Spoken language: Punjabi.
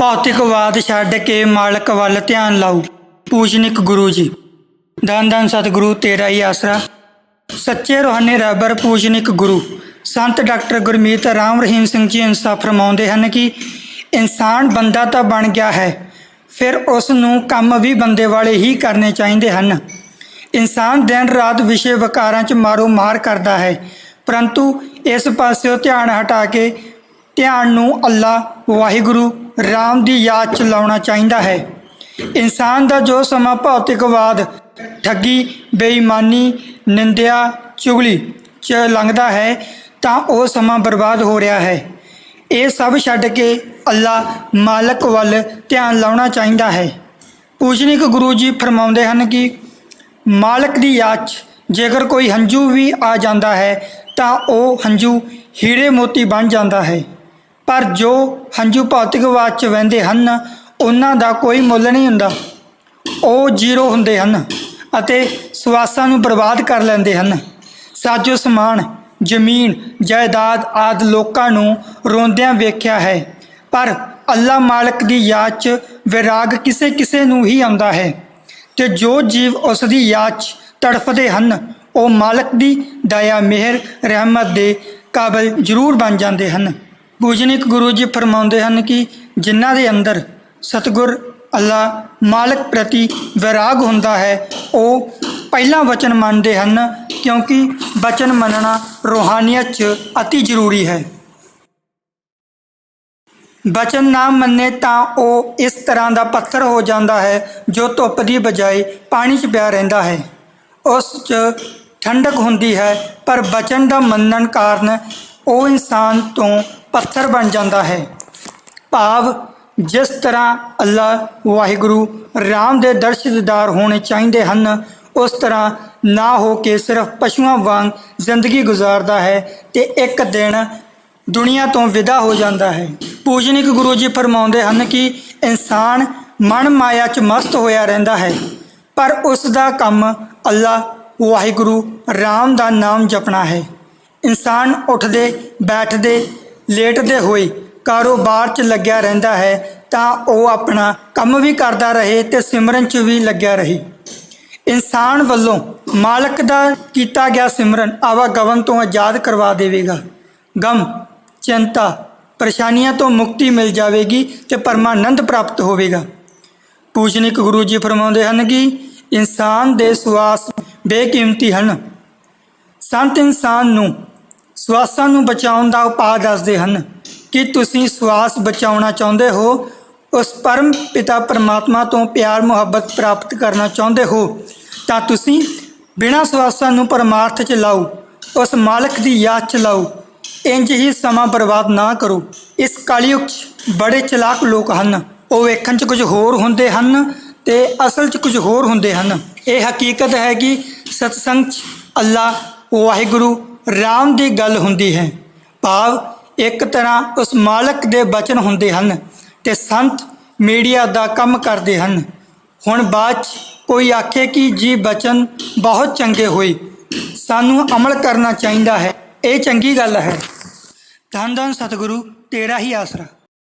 ਭੌਤਿਕਵਾਦ ਛੱਡ ਕੇ ਮਾਲਕ ਵੱਲ ਧਿਆਨ ਲਾਓ। ਪੂਜਨਿਕ ਗੁਰੂ ਜੀ। ਧੰਨ ਧੰਨ ਸਤਿਗੁਰੂ, ਤੇਰਾ ਹੀ ਆਸਰਾ। ਸੱਚੇ ਰੋਹਾਨੀ ਰਬਰ ਪੂਜਨਿਕ ਗੁਰੂ। ਸੰਤ ਡਾਕਟਰ ਗੁਰਮੀਤ ਰਾਮ ਰਹੀਮ ਸਿੰਘ ਜੀ ਇਨਸਾਫ ਫਰਮਾਉਂਦੇ ਹਨ ਕਿ ਇਨਸਾਨ ਬੰਦਾ ਤਾਂ ਬਣ ਗਿਆ ਹੈ, ਫਿਰ ਉਸ ਨੂੰ ਕੰਮ ਵੀ ਬੰਦੇ ਵਾਲੇ ਹੀ ਕਰਨੇ ਚਾਹੀਦੇ ਹਨ। ਇਨਸਾਨ ਦਿਨ ਰਾਤ ਵਿਸ਼ੇ ਵਿਕਾਰਾਂ 'ਚ ਮਾਰੋ ਮਾਰ ਕਰਦਾ ਹੈ, ਪਰੰਤੂ ਇਸ ਪਾਸਿਓਂ ਧਿਆਨ ਹਟਾ ਕੇ ਧਿਆਨ ਨੂੰ ਅੱਲਾ, ਵਾਹਿਗੁਰੂ ਰਾਮ ਦੀ ਯਾਦ 'ਚ ਲਾਉਣਾ ਚਾਹੀਦਾ ਹੈ। ਇਨਸਾਨ ਦਾ ਜੋ ਸਮਾਂ ਭੌਤਿਕਵਾਦ, ਠੱਗੀ, ਬੇਈਮਾਨੀ, ਨਿੰਦਿਆ, ਚੁਗਲੀ 'ਚ ਲੰਘਦਾ ਹੈ, ਤਾਂ ਉਹ ਸਮਾਂ ਬਰਬਾਦ ਹੋ ਰਿਹਾ ਹੈ। ਇਹ ਸਭ ਛੱਡ ਕੇ ਅੱਲਾ ਮਾਲਕ ਵੱਲ ਧਿਆਨ ਲਾਉਣਾ ਚਾਹੀਦਾ ਹੈ। ਪੂਜਨਿਕ ਗੁਰੂ ਜੀ ਫਰਮਾਉਂਦੇ ਹਨ ਕਿ ਮਾਲਕ ਦੀ ਯਾਦ 'ਚ ਜੇਕਰ ਕੋਈ ਹੰਝੂ ਵੀ ਆ ਜਾਂਦਾ ਹੈ, ਤਾਂ ਉਹ ਹੰਝੂ ਹੀਰੇ ਮੋਤੀ ਬਣ ਜਾਂਦਾ ਹੈ। ਪਰ ਜੋ ਹੰਝੂ ਭੌਤਿਕਵਾਦ 'ਚ ਵਹਿੰਦੇ ਹਨ, ਉਹਨਾਂ ਦਾ ਕੋਈ ਮੁੱਲ ਨਹੀਂ ਹੁੰਦਾ। ਉਹ ਜ਼ੀਰੋ ਹੁੰਦੇ ਹਨ ਅਤੇ ਸਵਾਸਾਂ ਨੂੰ ਬਰਬਾਦ ਕਰ ਲੈਂਦੇ ਹਨ। ਸਾਜੋ ਸਮਾਨ, ਜ਼ਮੀਨ, ਜਾਇਦਾਦ ਆਦ ਲੋਕਾਂ ਨੂੰ ਰੋਂਦਿਆਂ ਵੇਖਿਆ ਹੈ। ਪਰ ਅੱਲਾ ਮਾਲਕ ਦੀ ਯਾਦ 'ਚ ਵਿਰਾਗ ਕਿਸੇ ਕਿਸੇ ਨੂੰ ਹੀ ਆਉਂਦਾ ਹੈ। ਤੇ ਜੋ ਜੀਵ ਉਸ ਦੀ ਯਾਦ 'ਚ ਤੜਫਦੇ ਹਨ, ਉਹ ਮਾਲਕ ਦੀ ਦਇਆ ਮਿਹਰ, ਰਹਿਮਤ ਦੇ ਕਾਬਲ ਜ਼ਰੂਰ ਬਣ ਜਾਂਦੇ ਹਨ। ਪੂਜਨਿਕ ਗੁਰੂ ਜੀ ਫਰਮਾਉਂਦੇ ਹਨ ਕਿ ਜਿਨ੍ਹਾਂ ਦੇ ਅੰਦਰ ਸਤਿਗੁਰ ਅੱਲਾ ਮਾਲਕ ਪ੍ਰਤੀ ਵਿਰਾਗ ਹੁੰਦਾ ਹੈ, ਉਹ ਪਹਿਲਾ ਵਚਨ ਮੰਨਦੇ ਹਨ ਕਿਉਂਕਿ ਵਚਨ ਮੰਨਣਾ ਰੂਹਾਨੀਅਤ 'ਚ ਅਤੀ ਜ਼ਰੂਰੀ ਹੈ। ਬਚਨ ਨਾ ਮੰਨੇ ਤਾਂ ਉਹ ਇਸ ਤਰ੍ਹਾਂ ਦਾ ਪੱਥਰ ਹੋ ਜਾਂਦਾ ਹੈ ਜੋ ਧੁੱਪ ਦੀ ਬਜਾਏ ਪਾਣੀ 'ਚ ਪਿਆ ਰਹਿੰਦਾ ਹੈ। ਉਸ 'ਚ ਠੰਡਕ ਹੁੰਦੀ ਹੈ, ਪਰ ਬਚਨ ਦਾ ਮੰਨਣ ਕਾਰਨ ਉਹ ਇਨਸਾਨ ਤੋਂ ਪੱਥਰ ਬਣ ਜਾਂਦਾ ਹੈ। ਭਾਵ ਜਿਸ ਤਰ੍ਹਾਂ ਅੱਲਾ ਵਾਹਿਗੁਰੂ ਰਾਮ ਦੇ ਦਰਸ਼ਨਦਾਰ ਹੋਣੇ ਚਾਹੀਦੇ ਹਨ, ਉਸ ਤਰ੍ਹਾਂ ਨਾ ਹੋ ਕੇ ਸਿਰਫ ਪਸ਼ੂਆਂ ਵਾਂਗ ਜ਼ਿੰਦਗੀ ਗੁਜ਼ਾਰਦਾ ਹੈ ਤੇ ਇੱਕ ਦਿਨ ਦੁਨੀਆ ਤੋਂ ਵਿਦਾ ਹੋ ਜਾਂਦਾ ਹੈ। ਪੂਜਨਿਕ ਗੁਰੂ ਜੀ ਫਰਮਾਉਂਦੇ ਹਨ ਕਿ ਇਨਸਾਨ ਮਨ ਮਾਇਆ 'ਚ ਮਸਤ ਹੋਇਆ ਰਹਿੰਦਾ ਹੈ, ਪਰ ਉਸ ਦਾ ਕੰਮ ਅੱਲਾ ਵਾਹਿਗੁਰੂ ਰਾਮ ਦਾ ਨਾਮ ਜਪਣਾ ਹੈ। ਇਨਸਾਨ ਉੱਠਦੇ, ਬੈਠਦੇ ਲੇਟਦੇ ਹੋਏ ਕਾਰੋਬਾਰ 'ਚ ਲੱਗਿਆ ਰਹਿੰਦਾ ਹੈ, ਤਾਂ ਉਹ ਆਪਣਾ ਕੰਮ ਵੀ ਕਰਦਾ ਰਹੇ ਤੇ ਸਿਮਰਨ 'ਚ ਵੀ ਲੱਗਿਆ ਰਹੇ। ਇਨਸਾਨ ਵੱਲੋਂ ਮਾਲਕ ਦਾ ਕੀਤਾ ਗਿਆ ਸਿਮਰਨ ਆਵਾਗਮਨ ਤੋਂ ਆਜ਼ਾਦ ਕਰਵਾ ਦੇਵੇਗਾ। ਗਮ, ਚਿੰਤਾ, ਪਰੇਸ਼ਾਨੀਆਂ ਤੋਂ ਮੁਕਤੀ ਮਿਲ ਜਾਵੇਗੀ ਤੇ ਪਰਮਾਨੰਦ ਪ੍ਰਾਪਤ ਹੋਵੇਗਾ। ਪੂਜਨਿਕ ਗੁਰੂ ਜੀ ਫਰਮਾਉਂਦੇ ਹਨ ਕਿ ਇਨਸਾਨ ਦੇ ਸੁਆਸ ਬੇਕੀਮਤੀ ਹਨ। ਸੰਤ ਇਨਸਾਨ ਨੂੰ ਸਵਾਸਾਂ ਨੂੰ ਬਚਾਉਣ ਦਾ ਉਪਾਅ ਦੱਸਦੇ ਹਨ ਕਿ ਤੁਸੀਂ ਸਵਾਸ ਬਚਾਉਣਾ ਚਾਹੁੰਦੇ ਹੋ, ਉਸ ਪਰਮ ਪਿਤਾ ਪਰਮਾਤਮਾ ਤੋਂ ਪਿਆਰ, ਮੁਹੱਬਤ ਪ੍ਰਾਪਤ ਕਰਨਾ ਚਾਹੁੰਦੇ ਹੋ, ਤਾਂ ਤੁਸੀਂ ਬਿਨਾਂ ਸਵਾਸਾਂ ਨੂੰ ਪਰਮਾਰਥ ਚ ਲਾਓ, ਉਸ ਮਾਲਕ ਦੀ ਯਾਦ ਚ ਲਾਓ, ਇੰਜ ਹੀ ਸਮਾਂ ਬਰਬਾਦ ਨਾ ਕਰੋ। ਇਸ ਕਲਯੁਗ 'ਚ ਬੜੇ ਚਲਾਕ ਲੋਕ ਹਨ, ਉਹ ਵੇਖਣ 'ਚ ਕੁਝ ਹੋਰ ਹੁੰਦੇ ਹਨ ਤੇ ਅਸਲ 'ਚ ਕੁਝ ਹੋਰ ਹੁੰਦੇ ਹਨ। ਇਹ ਹਕੀਕਤ ਹੈ ਕਿ ਸਤਸੰਗ 'ਚ ਅੱਲਾ, ਵਾਹਿਗੁਰੂ ਰਾਮ ਦੀ ਗੱਲ ਹੁੰਦੀ ਹੈ। ਭਾਵ ਇੱਕ ਤਰ੍ਹਾਂ ਉਸ ਮਾਲਕ ਦੇ ਬਚਨ ਹੁੰਦੇ ਹਨ ਤੇ ਸੰਤ ਮੀਡੀਆ ਦਾ ਕੰਮ ਕਰਦੇ ਹਨ। ਹੁਣ ਬਾਅਦ 'ਚ ਕੋਈ ਆਖੇ ਕਿ ਜੀ ਬਚਨ ਬਹੁਤ ਚੰਗੇ ਹੋਏ। ਸਾਨੂੰ ਅਮਲ ਕਰਨਾ ਚਾਹੀਦਾ ਹੈ। ਇਹ ਚੰਗੀ ਗੱਲ ਹੈ। ਧੰਨ ਧੰਨ ਸਤਿਗੁਰੂ, ਤੇਰਾ ਹੀ ਆਸਰਾ।